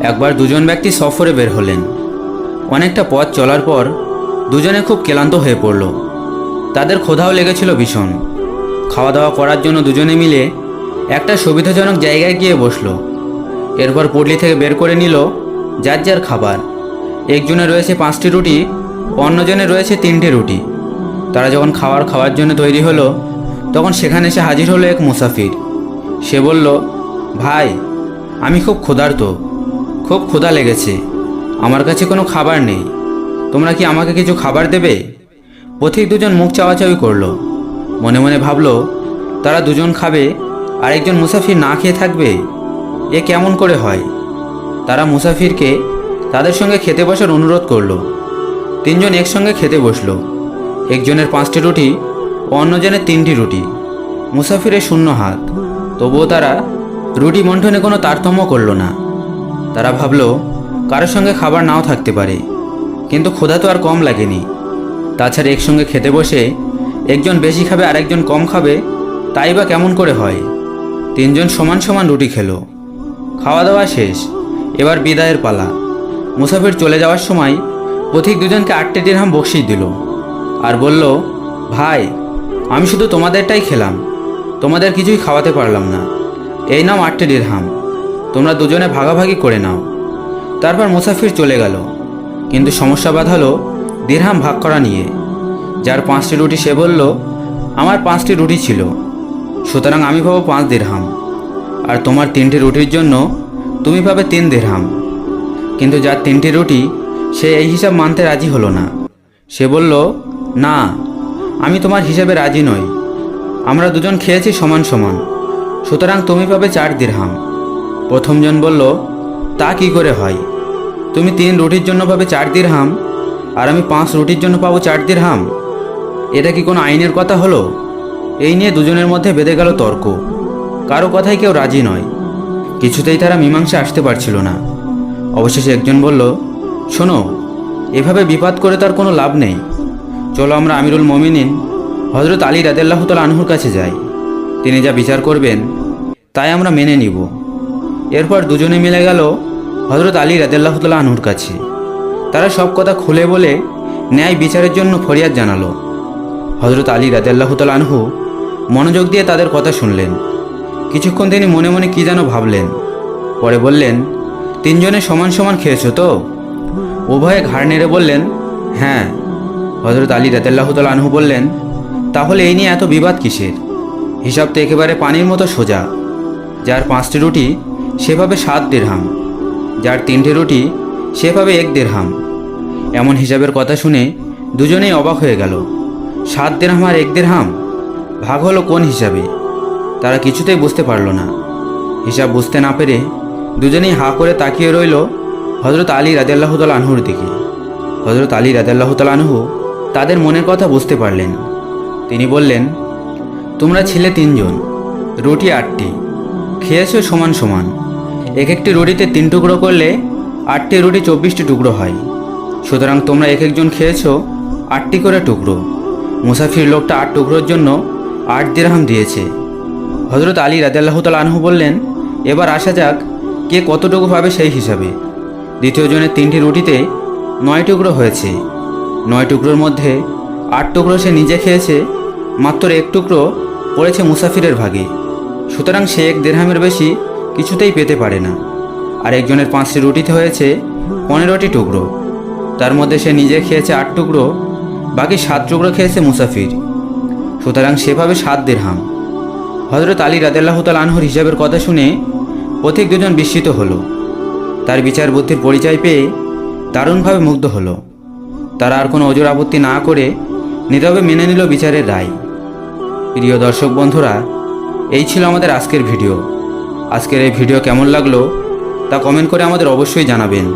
একবার দুজন ব্যক্তি সফরে বের হলেন। অনেকটা পথ চলার পর দুজনে খুব ক্লান্ত হয়ে পড়ল। তাদের ক্ষোধাও লেগেছিল ভীষণ। খাওয়া দাওয়া করার জন্য দুজনে মিলে একটা সুবিধাজনক জায়গায় গিয়ে বসল। এরপর পটলি থেকে বের করে নিল যার যার খাবার। একজনে রয়েছে পাঁচটি রুটি, অন্যজনে রয়েছে তিনটে রুটি। তারা যখন খাবার খাওয়ার জন্য তৈরি হলো, তখন সেখানে এসে হাজির হলো এক মুসাফির। সে বলল, ভাই, আমি খুব ক্ষুধার্ত। খুব ক্ষুধা লেগেছে। আমার কাছে কোনো খাবার নেই। তোমরা কি আমাকে কিছু খাবার দেবে? পথিক দুজন মুখ চাওয়াচাওয়ি করল। মনে মনে ভাবলো, তারা দুজন খাবে আর একজন মুসাফির না খেয়ে থাকবে? এ কেমন করে হয়? তারা মুসাফিরকে তাদের সঙ্গে খেতে বসার অনুরোধ করল। তিনজন একসঙ্গে খেতে বসল। একজনের পাঁচটি রুটি ও অন্যজনের তিনটি রুটি। মুসাফিরের শূন্য হাত। তবুও তারা রুটি মন্ঠনে কোনো তারতম্য করল না। তারা ভাবল, কারোর সঙ্গে খাবার নাও থাকতে পারে, কিন্তু ক্ষুধা তো আর কম লাগেনি। তাছাড়া একসঙ্গে খেতে বসে একজন বেশি খাবে আর একজন কম খাবে, তাই বা কেমন করে হয়? তিনজন সমান সমান রুটি খেলো। খাওয়া দাওয়া শেষ, এবার বিদায়ের পালা। মুসাফির চলে যাওয়ার সময় পথিক দুজনকে আটটি দিরহাম বকশিস দিল আর বলল, ভাই, আমি শুধু তোমাদেরটাই খেলাম, তোমাদের কিছুই খাওয়াতে পারলাম না। এই নাও আটটি দিরহাম। তোমরা দুজনে ভাগাভাগি করে নাও। তারপর মুসাফির চলে গেল। কিন্তু সমস্যা বাঁধালো দিরহাম ভাগ করা নিয়ে। যার পাঁচটি রুটি সে বলল, আমার পাঁচটি রুটি ছিল। সুতরাং আমি পাবো পাঁচ দিরহাম। আর তোমার তিনটি রুটির জন্য তুমি পাবে তিন দিরহাম। কিন্তু যার তিনটি রুটি সে এই হিসাব মানতে রাজি হলো না। সে বলল, না, আমি তোমার হিসাবে রাজি নই। আমরা দুজন খেয়েছি সমান সমান। সুতরাং তুমি পাবে চার দিরহাম। প্রথমজন বলল, তা কি করে হয়? তুমি তিন রুটির জন্য পাবে চার দিরহাম, আর আমি পাঁচ রুটির জন্য পাবো চার দিরহাম। এটা কি কোনো আইনের কথা হলো? এই নিয়ে দুজনের মধ্যে বেঁধে গেল তর্ক। কারও কথাই কেউ রাজি নয়। কিছুতেই তারা মীমাংসা আসতে পারছিল না। অবশেষে একজন বলল, শোনো, এভাবে বিপাদ করে তার কোনো লাভ নেই। চলো আমরা আমিরুল মমিনিন হজরত আলী রাদেল্লাহ তাল আনহুর কাছে যাই। তিনি যা বিচার করবেন, তাই আমরা মেনে নিব। এরপর দুজনে মিলে গেল হজরত আলী রাদেল্লাহ তাল আনহুর কাছে। তারা সব কথা খুলে বলে ন্যায় বিচারের জন্য ফরিয়াদ জানালো। হজরত আলী রাদেল্লাহ আনহু মনোযোগ দিয়ে তাদের কথা শুনলেন। কিছুক্ষণ তিনি মনে মনে কী যেন ভাবলেন। পরে বললেন, তিনজনে সমান সমান খেয়েছো তো? উভয়ে ঘাড় নেড়ে বললেন হ্যাঁ। হজরত আলী রাতেল্লাহ তাল আনহু বললেন, তাহলে এই নিয়ে এত বিবাদ কিসের? হিসাব তো একেবারে পানির মতো সোজা। যার পাঁচটি রুটি সেভাবে সাত দেড়হাম। যার তিনটে রুটি, সেভাবে এক দেড়হাম। এমন হিসাবের কথা শুনে দুজনেই অবাক হয়ে গেল। সাত দেড়হাম আর এক দেড়হাম? ভাগ হলো কোন হিসাবে? তারা কিছুতেই বুঝতে পারল না। হিসাব বুঝতে না পেরে দুজনেই হাঁ করে তাকিয়ে রইল হজরত আলী রাজাল্লাহ তাল আনহুর দিকে। হজরত আলী রাজাল্লাহ তাল আনহু তাদের মনের কথা বুঝতে পারলেন। তিনি বললেন, তোমরা ছিলে তিনজন, রুটি আটটি, খেয়েছো সমান সমান। এক একটি রুটিতে তিন টুকরো করলে আটটি রুটি চব্বিশটি টুকরো হয়। সুতরাং তোমরা এক একজন খেয়েছো আটটি করে টুকরো। মুসাফির লোকটা আট টুকরোর জন্য আট দিরহাম দিয়েছে। হজরত আলী রাজাল্লাহ তাল আনহু বললেন, এবার আসা যাক, কে কতটুকু পাবে সেই হিসাবে? দ্বিতীয় জনের তিনটি রুটিতে নয় টুকরো হয়েছে। নয় টুকরোর মধ্যে আট টুকরো সে নিজে খেয়েছে, মাত্র এক টুকরো পড়েছে মুসাফিরের ভাগে। সুতরাং সে এক দেড়হামের বেশি কিছুতেই পেতে পারে না। আর একজনের পাঁচটি রুটিতে হয়েছে পনেরোটি টুকরো। তার মধ্যে সে নিজে খেয়েছে আট টুকরো, বাকি সাত টুকরো খেয়েছে মুসাফির। সুতরাং সেভাবে সাত দেড়হাম হজরত আলী রাদেল্লাহ তাল আনহুর হিসাবের কথা শুনে পথিক দুজন বিস্মিত হলো। তার বিচার বুদ্ধির পরিচয় পেয়ে দারুণভাবে মুগ্ধ হলো। তারা আর কোনো ওজোর আপত্তি না করে নীরবে মেনে নিল বিচারের রায়। প্রিয় দর্শক বন্ধুরা, এই ছিল আমাদের আজকের ভিডিও। আজকের এই ভিডিও কেমন লাগল তা কমেন্ট করে আমাদের অবশ্যই জানাবেন।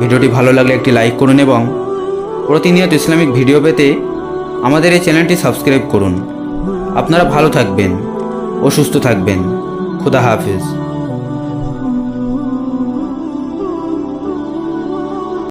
ভিডিওটি ভালো লাগলে একটি লাইক করুন এবং প্রতিনিয়ত ইসলামিক ভিডিও পেতে আমাদের এই চ্যানেলটি সাবস্ক্রাইব করুন। আপনারা ভালো থাকবেন ও সুস্থ থাকবেন। খুদা হাফিজ।